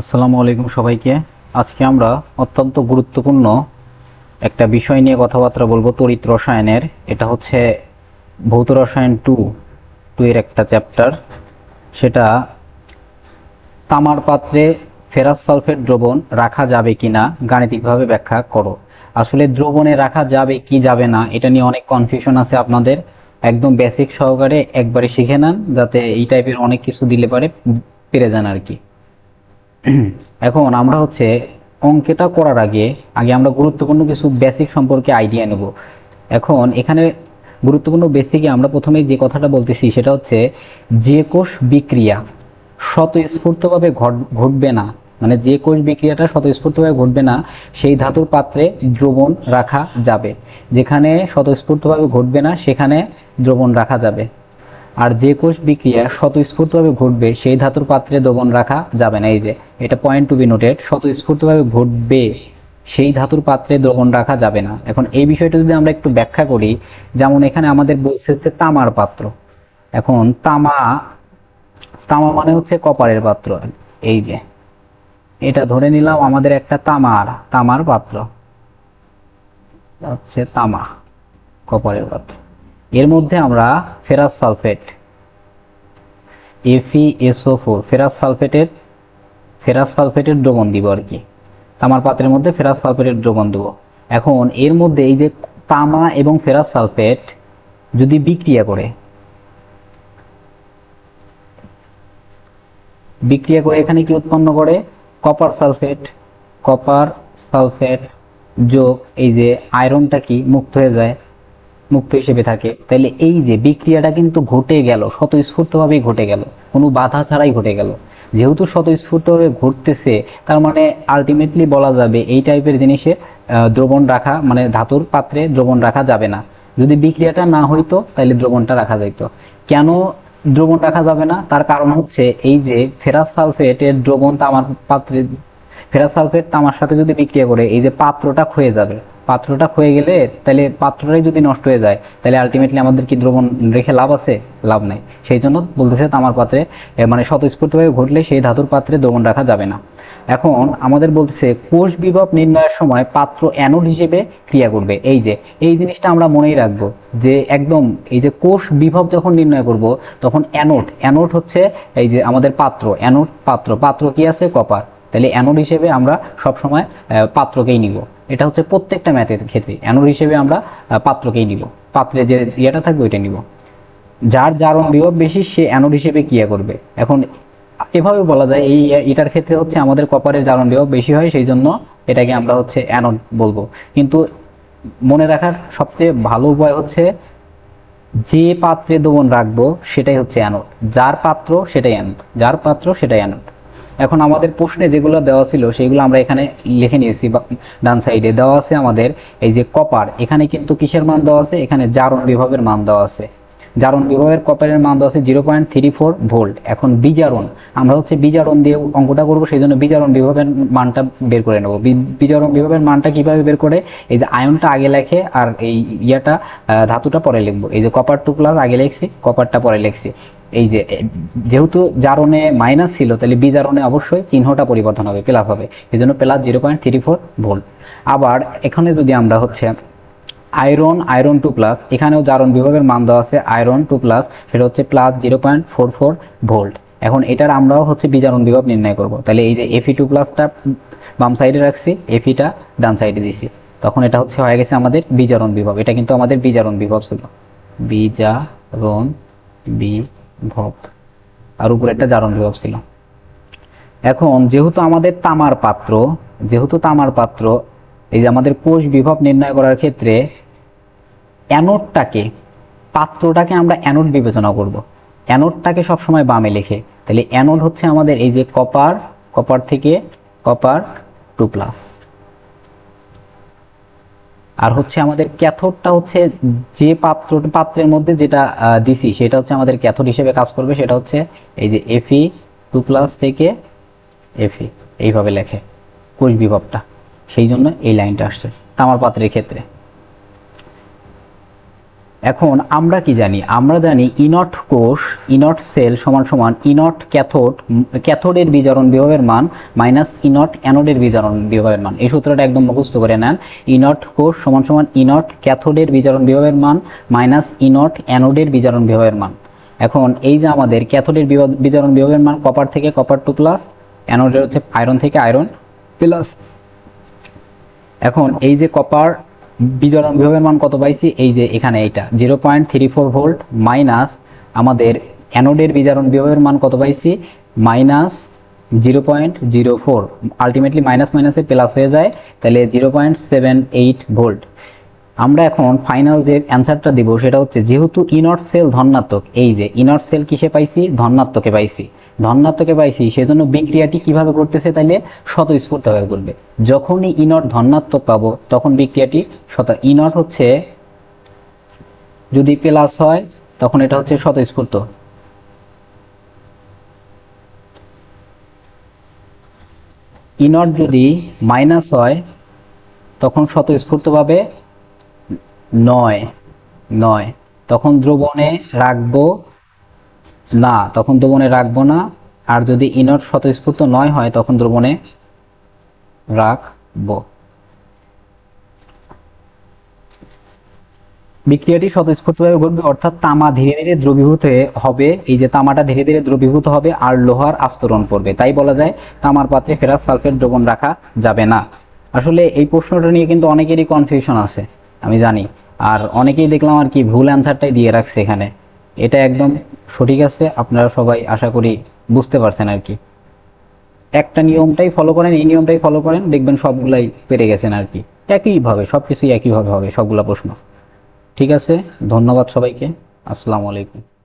আসসালামু আলাইকুম সবাইকে। আজকে আমরা অত্যন্ত গুরুত্বপূর্ণ একটা বিষয় নিয়ে কথাবার্তা বলব তড়িৎ রসায়নের। এটা হচ্ছে ভৌত রসায়ন টু টু এর একটা চ্যাপ্টার। সেটা তামার পাত্রে ফেরাস সালফেট দ্রবণ রাখা যাবে কি না গাণিতিকভাবে ব্যাখ্যা করো। আসলে দ্রবণে রাখা যাবে কি যাবে না, এটা নিয়ে অনেক কনফিউশন আছে আপনাদের। একদম বেসিক সহকারে একবারে শিখে নেন, যাতে এই টাইপের অনেক কিছু দিলে পারে পেরে যান আর কি। এখন আমরা হচ্ছে অঙ্কেটা করার আগে আগে আমরা গুরুত্বপূর্ণ কিছু বেসিক সম্পর্কে আইডিয়া নেব। এখন এখানে গুরুত্বপূর্ণ বেসিকে আমরা প্রথমে যে কথাটা বলতেছি সেটা হচ্ছে যে কোষ বিক্রিয়া স্বতঃস্ফূর্তভাবে ঘট- ঘটবে না মানে যে কোষ বিক্রিয়াটা স্বতঃস্ফূর্তভাবে ঘটবে না, সেই ধাতুর পাত্রে দ্রবণ রাখা যাবে। যেখানে স্বতঃস্ফূর্তভাবে ঘটবে না, সেখানে দ্রবণ রাখা যাবে। আর যে কোষ বিক্রিয়া স্বতঃস্ফূর্তভাবে ঘটবে, সেই ধাতুর পাত্রে দ্রবণ রাখা যাবে না। এই যে, এটা পয়েন্ট টু বি নোটেড স্বতঃস্ফূর্তভাবে ঘটবে, সেই ধাতুর পাত্রে দ্রবণ রাখা যাবে না। এখন এই বিষয়টা যদি আমরা একটু ব্যাখ্যা করি, যেমন এখানে আমাদের বলছে হচ্ছে তামার পাত্র। এখন তামা তামা মানে হচ্ছে কপারের পাত্র। এই যে, এটা ধরে নিলাম আমাদের একটা তামার তামার পাত্র। হচ্ছে তামা, কপারের পাত্র। এর মধ্যে আমরা ferrous sulphate F E S O four ferrous সালফেটের ferrous সালফেটের দ্রবণ দিব আর কি। তামার পাত্রের মধ্যে ফেরাস সালফেটের দ্রবণ দেবো। এখন এর মধ্যে এই যে তামা এবং ফেরাস সালফেট যদি বিক্রিয়া করে বিক্রিয়া করে এখানে কি উৎপন্ন করে? কপার সালফেট কপার সালফেট যোগ এই যে আয়রনটা কি মুক্ত হয়ে যায় মুক্ত হিসেবে থাকে। তাহলে এই যে বিক্রিয়াটা কিন্তু ঘটে গেল, স্বতঃস্ফূর্তভাবেই ঘটে গেল। কোনো বাধা ছাড়াই ঘটে গেল। যেহেতু স্বতঃস্ফূর্তভাবে ঘটতেছে, তার মানে আলটিমেটলি বলা যাবে এই টাইপের জিনিসে দ্রবণ রাখা মানে ধাতুর পাত্রে দ্রবণ রাখা যাবে না। যদি বিক্রিয়াটা না হইতো তাহলে দ্রবণটা রাখা যাইতো। কেন দ্রবণ রাখা যাবে না? তার কারণ হচ্ছে এই যে ফেরাস সালফেটের দ্রবণ তামার পাত্রে ফেরাস সালফেট তামার সাথে যদি বিক্রিয়া করে, এই যে পাত্রটা ক্ষয়ে যাবে, পাত্রটা ক্ষয়ে গেলে তাহলে পাত্রটাই যদি নষ্ট হয়ে যায়, তাহলে আলটিমেটলি আমাদের কি দ্রবণ রেখে লাভ আছে? লাভ নাই। সেই জন্য বলতেছে তামার পাত্রে মানে স্বতঃস্ফূর্তভাবে ঘটলে সেই ধাতুর পাত্রে দ্রবণ রাখা যাবে না। এখন আমাদের বলতেছে, কোষ বিভব নির্ণয়ের সময় পাত্র অ্যানোড হিসেবে ক্রিয়া করবে। এই যে, এই জিনিসটা আমরা মনেই রাখব যে একদম এই যে কোষ বিভব যখন নির্ণয় করব, তখন অ্যানোড অ্যানোড হচ্ছে এই যে আমাদের পাত্র, অ্যানোড পাত্র পাত্র কি আছে? কপার। তাহলে অ্যানোড হিসেবে আমরা সবসময় পাত্রকেই নিব। এটা হচ্ছে প্রত্যেকটা ম্যাথের ক্ষেত্রে। অ্যানোড হিসেবে আমরা পাত্রকেই নিব। পাত্রে যে ইয়েটা থাকবে ওইটা নিব। যার জারণ বিভব বেশি, সে অ্যানোড হিসেবে ক্রিয়া করবে। এখন এভাবে বলা যায়, এই, এটার ক্ষেত্রে হচ্ছে আমাদের কপারের জারণ বিভব বেশি হয়, সেই জন্য এটাকে আমরা হচ্ছে অ্যানোড বলব। কিন্তু মনে রাখার সবচেয়ে ভালো উপায় হচ্ছে, যে পাত্রে দ্রবণ রাখব, সেটাই হচ্ছে অ্যানোড যার পাত্র, সেটাই অ্যানোড যার পাত্র, সেটাই অ্যানোড এখন আমাদের প্রশ্নে যেগুলো দেওয়া ছিল, সেগুলো আমরা এখানে লিখে নিয়েছি ডান সাইডে দেওয়া আছে আমাদের এই যে কপার, এখানে কিন্তু কিসের মান দেওয়া আছে? এখানে জারণ বিভবের মান দেওয়া আছে। জারণ বিভবের কপারের মান দেওয়া আছে zero point three four volt. এখন বিজারণ, আমরা হচ্ছে বিজারণ দিয়ে অঙ্কটা করব সেই জন্য বিজারণ বিভবের মানটা বের করে নেব। বিজারণ বিভবের মানটা কীভাবে বের করে? এই যে আয়নটা আগে লেখে আর এই ইয়াটা ধাতুটা পরে লিখব। এই যে কপার টু প্লাস আগে লিখছি, কপারটা পরে লিখছি। এই যে যেহেতু জারণে মাইনাস ছিল, তাহলে বিজারণে অবশ্যই চিহ্নটা পরিবর্তন হবে, প্লাস হবে। এই জন্য plus zero point three four volt. আবার এখানে যদি আমরা হচ্ছে আয়রন আয়রন টু প্লাস, এখানেও জারণ বিভাগের মান দেওয়া আছে আয়রন টু প্লাস, সেটা হচ্ছে plus zero point four four volt. এখন এটার আমরাও হচ্ছে বিজারণ বিভব নির্ণয় করব। তাহলে এই যে এফি টু প্লাসটা বাম সাইডে রাখছি এফিটা ডান সাইডে দিছি। তখন এটা হচ্ছে হয়ে গেছে আমাদের বিজারণ বিভব এটা কিন্তু আমাদের বিজারণ বিভব ছিল। বিজারণ বিভব আর উপরে একটা জারণ বিভব ছিল। এখন যেহেতু আমাদের তামার পাত্র, যেহেতু তামার পাত্র, এই যে আমাদের কোষ বিভব নির্ণয় করার ক্ষেত্রে অ্যানোডটাকে, পাত্রটাকে আমরা অ্যানোড বিবেচনা করব। অ্যানোডটাকে সবসময় বামে লেখে। তাহলে অ্যানোড হচ্ছে আমাদের এই যে কপার কপার থেকে কপার টু প্লাস। আর হচ্ছে আমাদের ক্যাথোডটা হচ্ছে যে পাত্র পাত্রের মধ্যে যেটা দিছি, সেটা হচ্ছে আমাদের ক্যাথোড হিসেবে কাজ করবে, সেটা হচ্ছে এই যে এফি টু প্লাস থেকে এফি এইভাবে লেখে কোষ বিভবটা। সেই জন্য এই লাইনটা আসছে তামার পাত্রের ক্ষেত্রে। এখন আমরা কি জানি? আমরা জানি ইনট কোষ ইনট সেল সমান সমান ইনট ক্যাথোড ক্যাথোডের বিজারণ বিভবের মান মাইনাস ইনট অ্যানোডের বিজারণ বিভবের মান। এই সূত্রটা একদম মুখস্থ করে নেন। ইনট কোষ সমান সমান ইনট ক্যাথোডের বিজারণ বিভবের মান মাইনাস ইনট অ্যানোডের বিজারণ বিভবের মান। এখন এই যে আমাদের ক্যাথোডের বিজারণ বিভবের মান কপার থেকে কপার টু প্লাস অ্যানোডের হচ্ছে আয়রন থেকে আয়রন প্লাস এখন এই যে কপার বিজারণ বিভবের মান কত পাইছি? এই যে এখানে এইটা। Zero point three four volt minus আমাদের অ্যানোডের বিজারণ বিভবের মান কত পাইছি? Minus zero point zero four ultimately minus মাইনাসে প্লাস হয়ে যায়, তাহলে zero point seven eight volt আমরা এখন ফাইনাল যে অ্যান্সারটা দিব, সেটা হচ্ছে যেহেতু ইনট সেল ধনাত্মক, এই যে ইনট সেল কিসে পাইছি? ধনাত্মকে পাইছি। ধনাত্মকে পাইছি। সেজন্য বিক্রিয়াটি কীভাবে করতেছে তাইলে স্বতঃস্ফূর্তভাবে করবে যখনই ইনট ধনাত্মক পাবো, তখন বিক্রিয়াটি শত ইনট হচ্ছে যদি প্লাস হয়, তখন এটা হচ্ছে স্বতঃস্ফূর্ত। ইনট যদি মাইনাস হয়, তখন স্বতঃস্ফূর্তভাবে নয় নয়। তখন দ্রবণে রাখব না, তখন দ্রবণে রাখব না। আর যদি ইনট স্বতঃস্ফূর্ত নয় হয়, তখন দ্রবণে রাখব। বিক্রিয়াটি স্বতঃস্ফূর্তভাবে ঘটবে, অর্থাৎ তামা ধীরে ধীরে দ্রবীভূত হবে। এই যে তামাটা ধীরে ধীরে দ্রবীভূত হবে আর লোহার আস্তরণ করবে তাই বলা যায়, তামার পাত্রে ফেরাস সালফেট দ্রবণ রাখা যাবে না। আসলে এই প্রশ্নটা নিয়ে কিন্তু অনেকেরই কনফিউশন আছে, আমি জানি। আর অনেকেই দেখলাম আর কি ভুল অ্যান্সারটাই দিয়ে রাখছে এখানে। এটা একদম সঠিক আছে, আপনারা সবাই আশা করি বুঝতে পারছেন আর কি। একটা নিয়মটাই ফলো করেন, এই নিয়মটাই ফলো করেন, দেখবেন সবগুলাই পেরে গেছেন আর কি। একইভাবে সব কিছুই একইভাবে হবে, সবগুলা প্রশ্ন। ঠিক আছে, ধন্যবাদ সবাইকে, আসসালামু আলাইকুম।